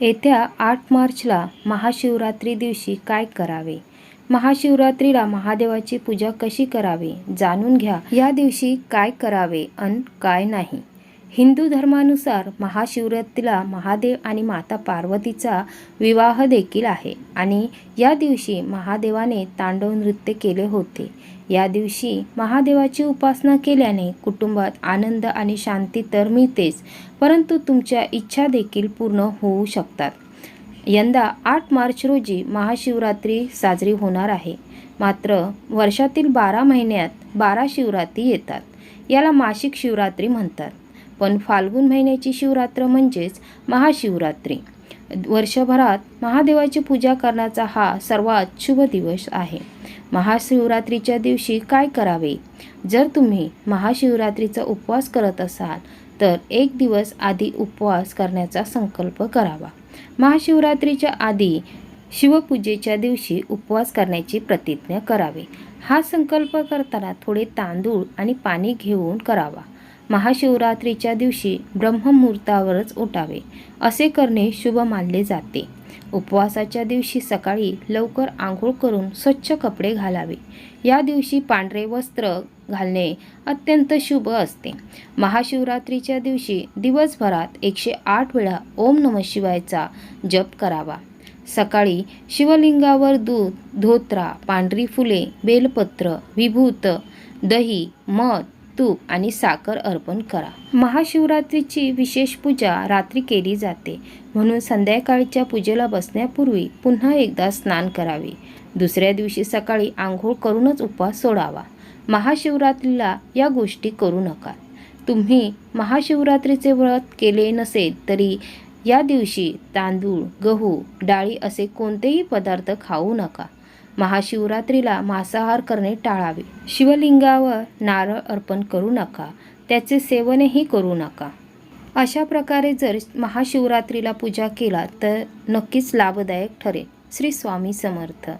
येत्या आठ मार्चला महाशिवरात्री दिवशी काय करावे? महाशिवरात्रीला महादेवाची पूजा कशी करावी? जाणून घ्या. या दिवशी काय करावे अन काय नाही? हिंदू धर्मानुसार महाशिवरात्रीला महादेव आणि माता पार्वतीचा विवाह देखील आहे. आणि या दिवशी महादेवाने तांडव नृत्य केले होते. या दिवशी महादेवाची उपासना केल्याने कुटुंबात आनंद आणि शांती तर मिळतेच परंतु तुमच्या इच्छा देखील पूर्ण होऊ शकतात. यंदा आठ मार्च रोजी महाशिवरात्री साजरी होणार आहे. मात्र वर्षातील बारा महिन्यात बारा शिवरात्री येतात. याला मासिक शिवरात्री म्हणतात. पण फाल्गुन महिन्याची शिवरात्र म्हणजेच महाशिवरात्री. वर्षभरात महादेवाची पूजा करण्याचा हा सर्वात शुभ दिवस आहे. महाशिवरात्रीच्या दिवशी काय करावे? जर तुम्ही महाशिवरात्रीचा उपवास करत असाल तर एक दिवस आधी उपवास करण्याचा संकल्प करावा. महाशिवरात्रीच्या आधी शिवपूजेच्या दिवशी उपवास करण्याची प्रतिज्ञा करावी. हा संकल्प करताना थोडे तांदूळ आणि पाणी घेऊन करावा. महाशिवरात्रीच्या दिवशी ब्रह्ममुहूर्तावरच उठावे. असे करणे शुभ मानले जाते. उपवासाच्या दिवशी सकाळी लवकर आंघोळ करून स्वच्छ कपडे घालावे. या दिवशी पांढरे वस्त्र घालणे अत्यंत शुभ असते. महाशिवरात्रीच्या दिवशी दिवसभरात एकशे आठ वेळा ओम नम शिवायचा जप करावा. सकाळी शिवलिंगावर दूध धोत्रा पांढरी फुले बेलपत्र विभूत दही मध तूप आणि साखर अर्पण करा. महाशिवरात्रीची विशेष पूजा रात्री केली जाते. म्हणून संध्याकाळच्या पूजेला बसण्यापूर्वी पुन्हा एकदा स्नान करावे. दुसऱ्या दिवशी सकाळी आंघोळ करूनच उपवास सोडावा. महाशिवरात्रीला या गोष्टी करू नका. तुम्ही महाशिवरात्रीचे व्रत केले नसेल तरी या दिवशी तांदूळ गहू डाळी असे कोणतेही पदार्थ खाऊ नका. महाशिवरात्रीला मांसाहार करणे टाळावे. शिवलिंगावर नारळ अर्पण करू नका. त्याचे सेवनही करू नका. अशा प्रकारे जर महाशिवरात्रीला पूजा केला तर नक्कीच लाभदायक ठरेल. श्री स्वामी समर्थ.